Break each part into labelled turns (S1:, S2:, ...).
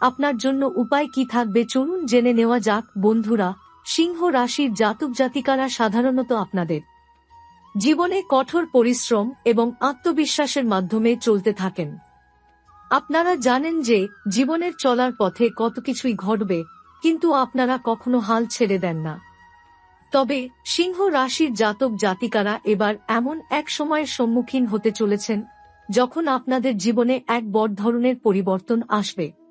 S1: আপনার জন্য উপায় কি থাকবে? চলুন জেনে নেওয়া যাক, বন্ধুরা, সিংহ রাশির জাতক জাতিকারা সাধারণত আপনাদের জীবনে কঠোর পরিশ্রম এবং আত্মবিশ্বাসের মাধ্যমে চলতে থাকেন। আপনারা জানেন যে জীবনের চলার পথে কত কিছুই ঘটবে, কিন্তু আপনারা কখনো হাল ছেড়ে দেন না। তবে সিংহ রাশির জাতক জাতিকারা এবার এমন এক সময়ের সম্মুখীন হতে চলেছেন, যখন আপনাদের জীবনে এক বড় ধরনের পরিবর্তন আসবে।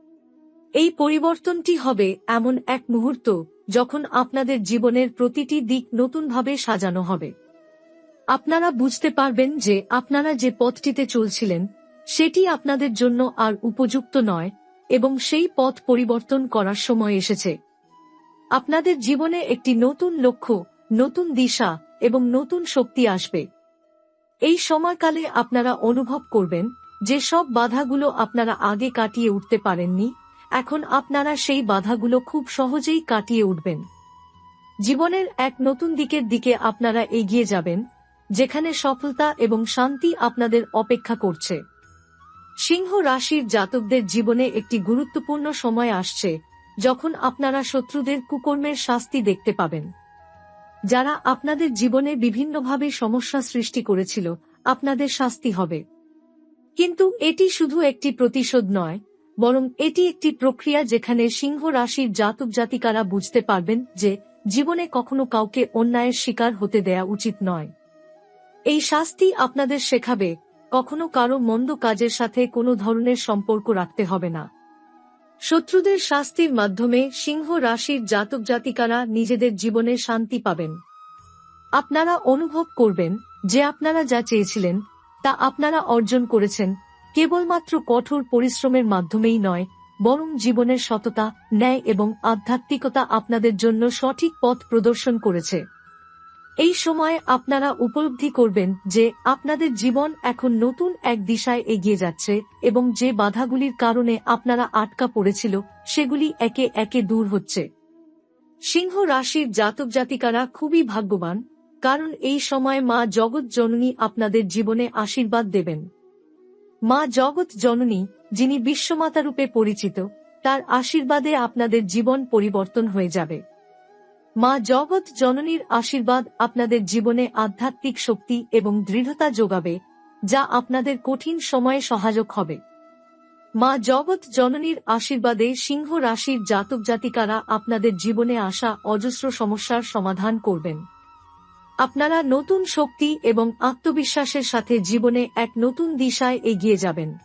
S1: এই পরিবর্তনটি হবে এমন এক মুহূর্ত যখন আপনাদের জীবনের প্রতিটি দিক নতুনভাবে সাজানো হবে। আপনারা বুঝতে পারবেন যে আপনারা যে পথটিতে চলছিলেন, সেটি আপনাদের জন্য আর উপযুক্ত নয় এবং সেই পথ পরিবর্তন করার সময় এসেছে। আপনাদের জীবনে একটি নতুন লক্ষ্য, নতুন দিশা এবং নতুন শক্তি আসবে। এই সময়কালে আপনারা অনুভব করবেন যে সব বাধাগুলো আপনারা আগে কাটিয়ে উঠতে পারেননি এখন আপনারা সেই বাধাগুলো খুব সহজেই কাটিয়ে উঠবেন। জীবনের এক নতুন দিকের দিকে আপনারা এগিয়ে যাবেন, যেখানে সফলতা এবং শান্তি আপনাদের অপেক্ষা করছে। সিংহ রাশির জাতকদের জীবনে একটি গুরুত্বপূর্ণ সময় আসছে, যখন আপনারা শত্রুদের কুকর্মের শাস্তি দেখতে পাবেন। যারা আপনাদের জীবনে বিভিন্নভাবে সমস্যা সৃষ্টি করেছিল, আপনাদের শাস্তি হবে। কিন্তু এটি শুধু একটি প্রতিশোধ নয় বরং এটি একটি প্রক্রিয়া যেখানে সিংহ রাশির জাতক জাতিকারা বুঝতে পারবেন যে জীবনে কখনো কাউকে অন্যায়ের শিকার হতে দেয়া উচিত নয়। এই শাস্তি আপনাদের শেখাবে, কখনো কারও মন্দ কাজের সাথে কোনো ধরনের সম্পর্ক রাখতে হবে না। শত্রুদের শাস্তির মাধ্যমে সিংহ রাশির জাতক জাতিকারা নিজেদের জীবনে শান্তি পাবেন। আপনারা অনুভব করবেন যে আপনারা যা চেয়েছিলেন, তা আপনারা অর্জন করেছেন কেবলমাত্র কঠোর পরিশ্রমের মাধ্যমেই নয়, বরং জীবনের সততা, ন্যায় এবং আধ্যাত্মিকতা আপনাদের জন্য সঠিক পথ প্রদর্শন করেছে। এই সময় আপনারা উপলব্ধি করবেন যে আপনাদের জীবন এখন নতুন এক দিশায় এগিয়ে যাচ্ছে এবং যে বাধাগুলির কারণে আপনারা আটকা পড়েছিল, সেগুলি একে একে দূর হচ্ছে। সিংহ রাশির জাতক জাতিকারা খুবই ভাগ্যবান, কারণ এই সময় মা জগৎ জননী আপনাদের জীবনে আশীর্বাদ দেবেন। মা জগৎ জননী, যিনি বিশ্বমাতারূপে পরিচিত, তার আশীর্বাদে আপনাদের জীবন পরিবর্তন হয়ে যাবে। মা জগৎ জননীর আশীর্বাদ আপনাদের জীবনে আধ্যাত্মিক শক্তি এবং দৃঢ়তা যোগাবে, যা আপনাদের কঠিন সময়ে সহায়ক হবে। মা জগৎ জননীর আশীর্বাদে সিংহ রাশির জাতক জাতিকারা আপনাদের জীবনে আসা অজস্র সমস্যার সমাধান করবেন। আপনারা নতুন শক্তি এবং আত্মবিশ্বাসের সাথে জীবনে এক নতুন দিশায় এগিয়ে যাবেন।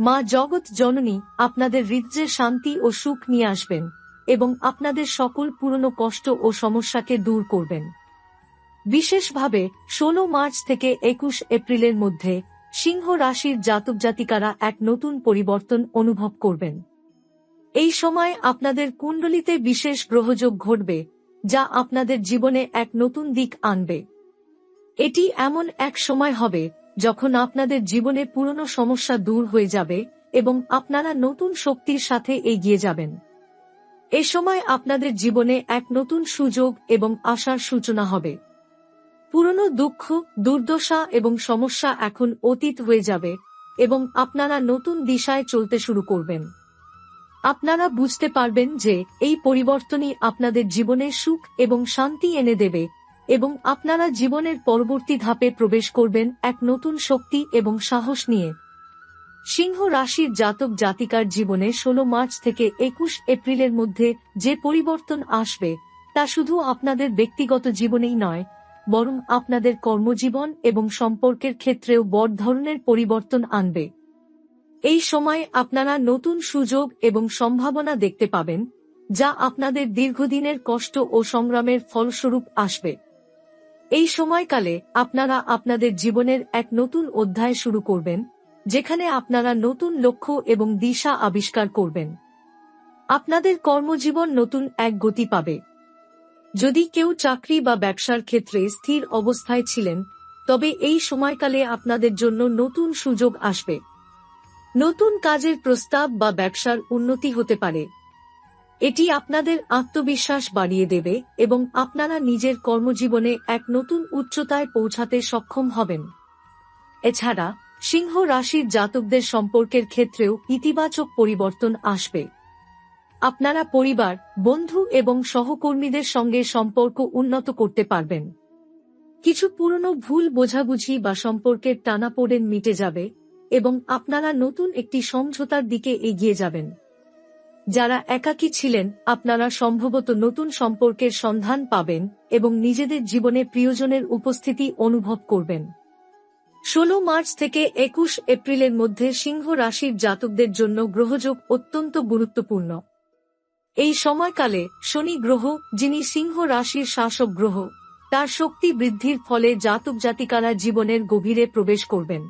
S1: মা জগৎ জননী, আপনাদের হৃদয়ে শান্তি ও সুখ নিয়ে আসবেন এবং আপনাদের সকল পুরনো কষ্ট ও সমস্যাকে দূর করবেন। বিশেষভাবে ১৬ মার্চ থেকে একুশ এপ্রিলের মধ্যে সিংহ রাশির জাতক জাতিকারা এক নতুন পরিবর্তন অনুভব করবেন। এই সময় আপনাদের কুণ্ডলিতে বিশেষ গ্রহযোগ ঘটবে যা আপনাদের জীবনে এক নতুন দিক আনবে। এটি এমন এক সময় হবে যখন আপনাদের জীবনে পুরনো সমস্যা দূর হয়ে যাবে এবং আপনারা নতুন শক্তির সাথে এগিয়ে যাবেন। এ সময় আপনাদের জীবনে এক নতুন সুযোগ এবং আশার সূচনা হবে। পুরনো দুঃখ, দুর্দশা এবং সমস্যা এখন অতীত হয়ে যাবে এবং আপনারা নতুন দিশায় চলতে শুরু করবেন। আপনারা বুঝতে পারবেন যে এই পরিবর্তনই আপনাদের জীবনে সুখ এবং শান্তি এনে দেবে এবং আপনারা জীবনের পরবর্তী ধাপে প্রবেশ করবেন এক নতুন শক্তি এবং সাহস নিয়ে। সিংহ রাশির জাতক জাতিকার জীবনে ১৬ মার্চ থেকে একুশ এপ্রিলের মধ্যে যে পরিবর্তন আসবে, তা শুধু আপনাদের ব্যক্তিগত জীবনেই নয়, বরং আপনাদের কর্মজীবন এবং সম্পর্কের ক্ষেত্রেও বড় ধরনের পরিবর্তন আনবে। এই সময় আপনারা নতুন সুযোগ এবং সম্ভাবনা দেখতে পাবেন, যা আপনাদের দীর্ঘদিনের কষ্ট ও সংগ্রামের ফলস্বরূপ আসবে। এই সময়কালে আপনারা আপনাদের জীবনের এক নতুন অধ্যায় শুরু করবেন, যেখানে আপনারা নতুন লক্ষ্য এবং দিশা আবিষ্কার করবেন। আপনাদের কর্মজীবন নতুন এক গতি পাবে। যদি কেউ চাকরি বা ব্যবসার ক্ষেত্রে স্থির অবস্থায় ছিলেন, তবে এই সময়কালে আপনাদের জন্য নতুন সুযোগ আসবে। নতুন কাজের প্রস্তাব বা ব্যবসার উন্নতি হতে পারে। এটি আপনাদের আত্মবিশ্বাস বাড়িয়ে দেবে এবং আপনারা নিজের কর্মজীবনে এক নতুন উচ্চতায় পৌঁছাতে সক্ষম হবেন। এছাড়া, সিংহ রাশির জাতকদের সম্পর্কের ক্ষেত্রেও ইতিবাচক পরিবর্তন আসবে। আপনারা পরিবার, বন্ধু এবং সহকর্মীদের সঙ্গে সম্পর্ক উন্নত করতে পারবেন। কিছু পুরনো ভুল বোঝাবুঝি বা সম্পর্কের টানাপোড়েন মিটে যাবে এবং আপনারা নতুন একটি সমঝোতার দিকে এগিয়ে যাবেন। যারা একাকী ছিলেন, আপনারা সম্ভবত নতুন সম্পর্কের সন্ধান পাবেন এবং নিজেদের জীবনে প্রিয়জনের উপস্থিতি অনুভব করবেন। ষোলো মার্চ থেকে একুশ এপ্রিলের মধ্যে সিংহ রাশির জাতকদের জন্য গ্রহযোগ অত্যন্ত গুরুত্বপূর্ণ। এই সময়কালে শনি গ্রহ, যিনি সিংহ রাশির শাসক গ্রহ, তার শক্তি বৃদ্ধির ফলে জাতক জাতিকারা জীবনের গভীরে প্রবেশ করবেন।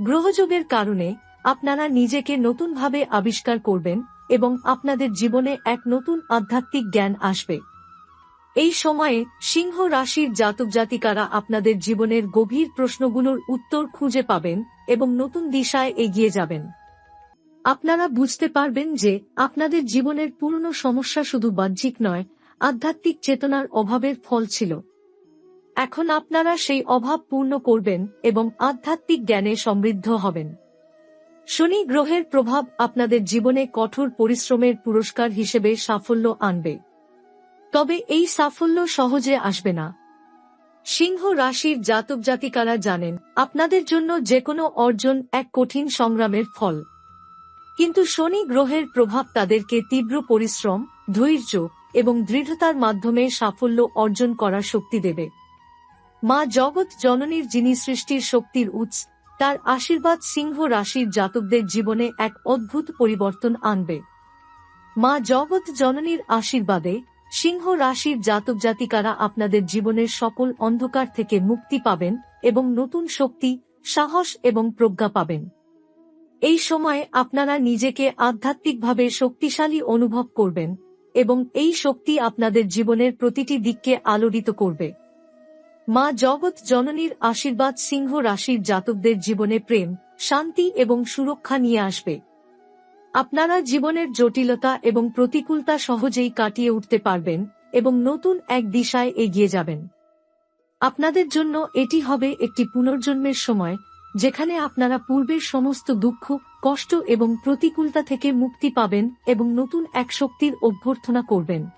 S1: গ্রহযোগের কারণে আপনারা নিজেকে নতুনভাবে আবিষ্কার করবেন এবং আপনাদের জীবনে এক নতুন আধ্যাত্মিক জ্ঞান আসবে। এই সময়ে সিংহ রাশির জাতক জাতিকারা আপনাদের জীবনের গভীর প্রশ্নগুলোর উত্তর খুঁজে পাবেন এবং নতুন দিশায় এগিয়ে যাবেন। আপনারা বুঝতে পারবেন যে আপনাদের জীবনের পুরনো সমস্যা শুধু বাহ্যিক নয়, আধ্যাত্মিক চেতনার অভাবের ফল ছিল। এখন আপনারা সেই অভাব পূর্ণ করবেন এবং আধ্যাত্মিক জ্ঞানে সমৃদ্ধ হবেন। শনি গ্রহের প্রভাব আপনাদের জীবনে কঠোর পরিশ্রমের পুরস্কার হিসেবে সাফল্য আনবে। তবে এই সাফল্য সহজে আসবে না। সিংহ রাশির জাতক জাতিকারা জানেন, আপনাদের জন্য যে কোনো অর্জন এক কঠিন সংগ্রামের ফল। কিন্তু শনি গ্রহের প্রভাব তাদেরকে তীব্র পরিশ্রম, ধৈর্য এবং দৃঢ়তার মাধ্যমে সাফল্য অর্জন করার শক্তি দেবে। মা জগৎ জননীর যিনি সৃষ্টির শক্তির উৎস, তার আশীর্বাদ সিংহ রাশির জাতকদের জীবনে এক অদ্ভুত পরিবর্তন আনবে। মা জগৎ জননীর আশীর্বাদে সিংহ রাশির জাতক জাতিকারা আপনাদের জীবনের সকল অন্ধকার থেকে মুক্তি পাবেন এবং নতুন শক্তি, সাহস এবং প্রজ্ঞা পাবেন। এই সময়ে আপনারা নিজেকে আধ্যাত্মিকভাবে শক্তিশালী অনুভব করবেন এবং এই শক্তি আপনাদের জীবনের প্রতিটি দিককে আলোড়িত করবে। মা জগৎ জননীর আশীর্বাদ সিংহ রাশির জাতকদের জীবনে প্রেম, শান্তি এবং সুরক্ষা নিয়ে আসবে। আপনারা জীবনের জটিলতা এবং প্রতিকূলতা সহজেই কাটিয়ে উঠতে পারবেন এবং নতুন এক দিশায় এগিয়ে যাবেন। আপনাদের জন্য এটি হবে একটি পুনর্জন্মের সময়, যেখানে আপনারা পূর্বের সমস্ত দুঃখ, কষ্ট এবং প্রতিকূলতা থেকে মুক্তি পাবেন এবং নতুন এক শক্তির অভ্যর্থনা করবেন।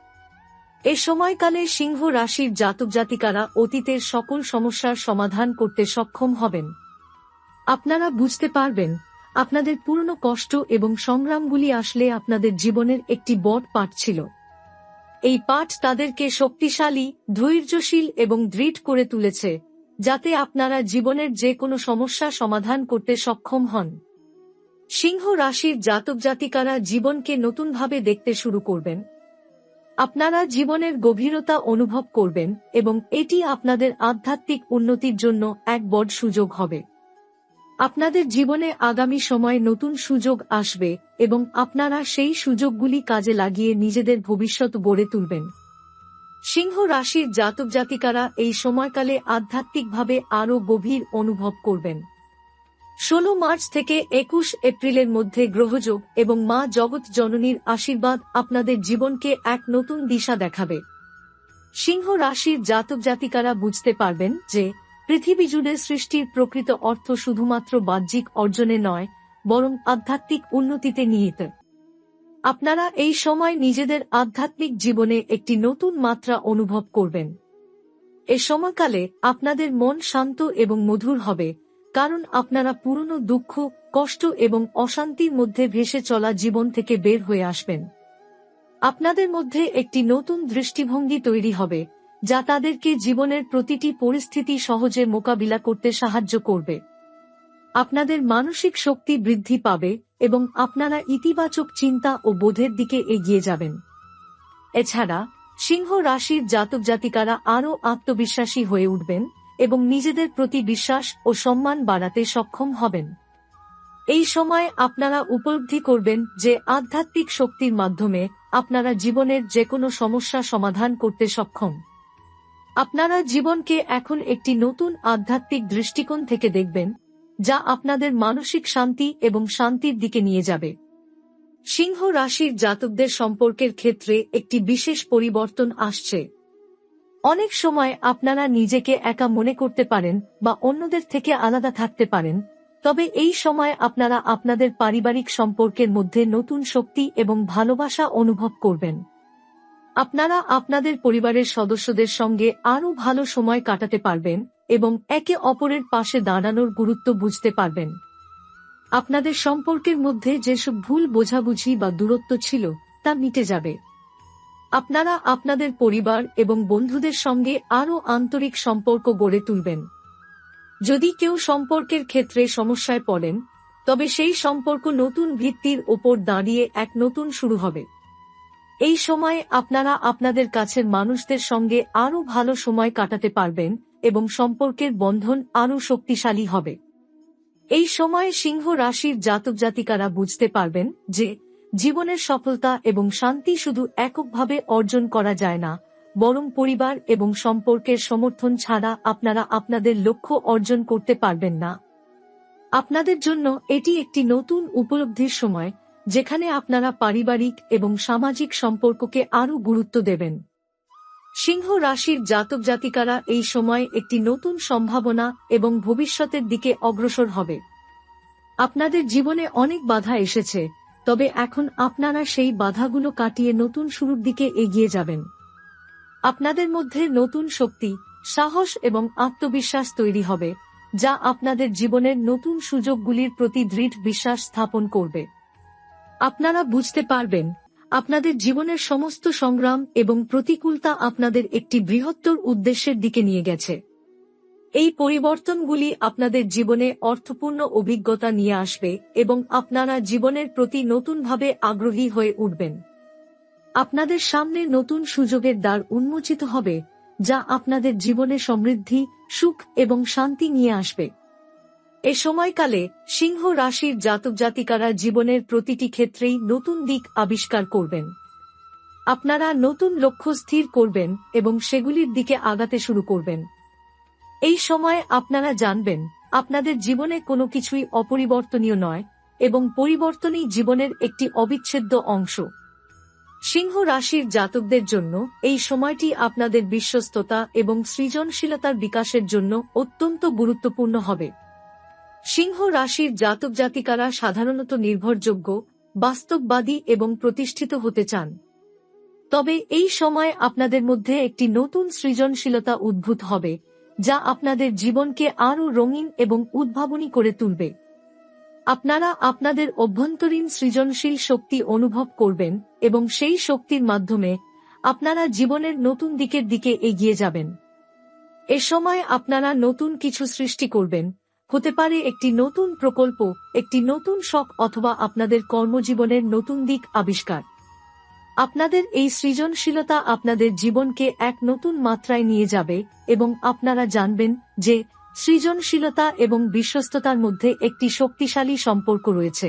S1: এ সময়কালে সিংহ রাশির জাতক জাতিকারা অতীতের সকল সমস্যার সমাধান করতে সক্ষম হবেন। আপনারা বুঝতে পারবেন, আপনাদের পুরনো কষ্ট এবং সংগ্রামগুলি আসলে আপনাদের জীবনের একটি বট পাঠ ছিল। এই পাঠ তাদেরকে শক্তিশালী, ধৈর্যশীল এবং দৃঢ় করে তুলেছে, যাতে আপনারা জীবনের যে কোনো সমস্যা সমাধান করতে সক্ষম হন। সিংহ রাশির জাতক জাতিকারা জীবনকে নতুনভাবে দেখতে শুরু করবেন। আপনারা জীবনের গভীরতা অনুভব করবেন এবং এটি আপনাদের আধ্যাত্মিক উন্নতির জন্য এক বড় সুযোগ হবে। আপনাদের জীবনে আগামী সময়ে নতুন সুযোগ আসবে এবং আপনারা সেই সুযোগগুলি কাজে লাগিয়ে নিজেদের ভবিষ্যৎ গড়ে তুলবেন। সিংহ রাশির জাতক জাতিকারা এই সময়কালে আধ্যাত্মিকভাবে আরও গভীর অনুভব করবেন। ষোলো মার্চ থেকে একুশ এপ্রিলের মধ্যে গ্রহযোগ এবং মা জগৎ জননীর আশীর্বাদ আপনাদের জীবনকে এক নতুন দিশা দেখাবে। সিংহ রাশির জাতক জাতিকারা বুঝতে পারবেন যে, পৃথিবী জুড়ে সৃষ্টির প্রকৃত অর্থ শুধুমাত্র বাহ্যিক অর্জনে নয়, বরং আধ্যাত্মিক উন্নতিতে নিহিত। আপনারা এই সময় নিজেদের আধ্যাত্মিক জীবনে একটি নতুন মাত্রা অনুভব করবেন। এ সময়কালে আপনাদের মন শান্ত এবং মধুর হবে। কারণ আপনারা পুরনো দুঃখ, কষ্ট এবং অশান্তির মধ্যে ভেসে চলা জীবন থেকে বের হয়ে আসবেন। আপনাদের মধ্যে একটি নতুন দৃষ্টিভঙ্গি তৈরি হবে, যা তাদেরকে জীবনের প্রতিটি পরিস্থিতি সহজে মোকাবিলা করতে সাহায্য করবে। আপনাদের মানসিক শক্তি বৃদ্ধি পাবে এবং আপনারা ইতিবাচক চিন্তা ও বোধের দিকে এগিয়ে যাবেন। এছাড়া, সিংহ রাশির জাতক জাতিকারা আরও আত্মবিশ্বাসী হয়ে উঠবেন এবং নিজেদের প্রতি বিশ্বাস ও সম্মান বাড়াতে সক্ষম হবেন। এই সময় আপনারা উপলব্ধি করবেন যে আধ্যাত্মিক শক্তির মাধ্যমে আপনারা জীবনের যে কোনো সমস্যা সমাধান করতে সক্ষম। আপনারা জীবনকে এখন একটি নতুন আধ্যাত্মিক দৃষ্টিকোণ থেকে দেখবেন, যা আপনাদের মানসিক শান্তি এবং শান্তির দিকে নিয়ে যাবে। সিংহ রাশির জাতকদের সম্পর্কের ক্ষেত্রে একটি বিশেষ পরিবর্তন আসছে। অনেক সময় আপনারা নিজেকে একা মনে করতে পারেন বা অন্যদের থেকে আলাদা থাকতে পারেন, তবে এই সময় আপনারা আপনাদের পারিবারিক সম্পর্কের মধ্যে নতুন শক্তি এবং ভালোবাসা অনুভব করবেন। আপনারা আপনাদের পরিবারের সদস্যদের সঙ্গে আরও ভালো সময় কাটাতে পারবেন এবং একে অপরের পাশে দাঁড়ানোর গুরুত্ব বুঝতে পারবেন। আপনাদের সম্পর্কের মধ্যে যেসব ভুল বোঝাবুঝি বা দূরত্ব ছিল, তা মিটে যাবে। আপনারা আপনাদের পরিবার এবং বন্ধুদের সঙ্গে আরও আন্তরিক সম্পর্ক গড়ে তুলবেন। যদি কেউ সম্পর্কের ক্ষেত্রে সমস্যায় পড়েন, তবে সেই সম্পর্ক নতুন ভিত্তির ওপর দাঁড়িয়ে এক নতুন শুরু হবে। এই সময়ে আপনারা আপনাদের কাছের মানুষদের সঙ্গে আরও ভালো সময় কাটাতে পারবেন এবং সম্পর্কের বন্ধন আরও শক্তিশালী হবে। এই সময়ে সিংহ রাশির জাতক জাতিকারা বুঝতে পারবেন যে জীবনের সফলতা এবং শান্তি শুধু এককভাবে অর্জন করা যায় না, বরং পরিবার এবং সম্পর্কের সমর্থন ছাড়া আপনারা আপনাদের লক্ষ্য অর্জন করতে পারবেন না। আপনাদের জন্য এটি একটি নতুন উপলব্ধির সময়, যেখানে আপনারা পারিবারিক এবং সামাজিক সম্পর্ককে আরও গুরুত্ব দেবেন। সিংহ রাশির জাতক জাতিকারা এই সময় একটি নতুন সম্ভাবনা এবং ভবিষ্যতের দিকে অগ্রসর হবে। আপনাদের জীবনে অনেক বাধা এসেছে তবে এখন আপনারা সেই বাধাগুলো কাটিয়ে নতুন শুরুর দিকে এগিয়ে যাবেন। আপনাদের মধ্যে নতুন শক্তি, সাহস এবং আত্মবিশ্বাস তৈরি হবে, যা আপনাদের জীবনের নতুন সুযোগগুলির প্রতি দৃঢ় বিশ্বাস স্থাপন করবে। আপনারা বুঝতে পারবেন, আপনাদের জীবনের সমস্ত সংগ্রাম এবং প্রতিকূলতা আপনাদের একটি বৃহত্তর উদ্দেশ্যের দিকে নিয়ে গেছে। এই পরিবর্তনগুলি আপনাদের জীবনে অর্থপূর্ণ অভিজ্ঞতা নিয়ে আসবে এবং আপনারা জীবনের প্রতি নতুনভাবে আগ্রহী হয়ে উঠবেন। আপনাদের সামনে নতুন সুযোগের দ্বার উন্মোচিত হবে, যা আপনাদের জীবনে সমৃদ্ধি, সুখ এবং শান্তি নিয়ে আসবে। এ সময়কালে সিংহ রাশির জাতক জাতিকারা জীবনের প্রতিটি ক্ষেত্রেই নতুন দিক আবিষ্কার করবেন। আপনারা নতুন লক্ষ্য স্থির করবেন এবং সেগুলির দিকে আগাতে শুরু করবেন। এই সময় আপনারা জানবেন, আপনাদের জীবনে কোনো কিছুই অপরিবর্তনীয় নয় এবং পরিবর্তনই জীবনের একটি অবিচ্ছেদ্য অংশ। সিংহ রাশির জাতকদের জন্য এই সময়টি আপনাদের বিশ্বস্ততা এবং সৃজনশীলতার বিকাশের জন্য অত্যন্ত গুরুত্বপূর্ণ হবে। সিংহ রাশির জাতক জাতিকারা সাধারণত নির্ভরযোগ্য, বাস্তববাদী এবং প্রতিষ্ঠিত হতে চান। তবে এই সময় আপনাদের মধ্যে একটি নতুন সৃজনশীলতা উদ্ভূত হবে যা আপনাদের জীবনকে আরও রঙিন এবং উদ্ভাবনী করে তুলবে। আপনারা আপনাদের অভ্যন্তরীণ সৃজনশীল শক্তি অনুভব করবেন এবং সেই শক্তির মাধ্যমে আপনারা জীবনের নতুন দিকের দিকে এগিয়ে যাবেন। এ সময় আপনারা নতুন কিছু সৃষ্টি করবেন। হতে পারে একটি নতুন প্রকল্প, একটি নতুন শখ অথবা আপনাদের কর্মজীবনের নতুন দিক আবিষ্কার। আপনাদের এই সৃজনশীলতা আপনাদের জীবনকে এক নতুন মাত্রায় নিয়ে যাবে এবং আপনারা জানবেন যে সৃজনশীলতা এবং বিশ্বস্ততার মধ্যে একটি শক্তিশালী সম্পর্ক রয়েছে।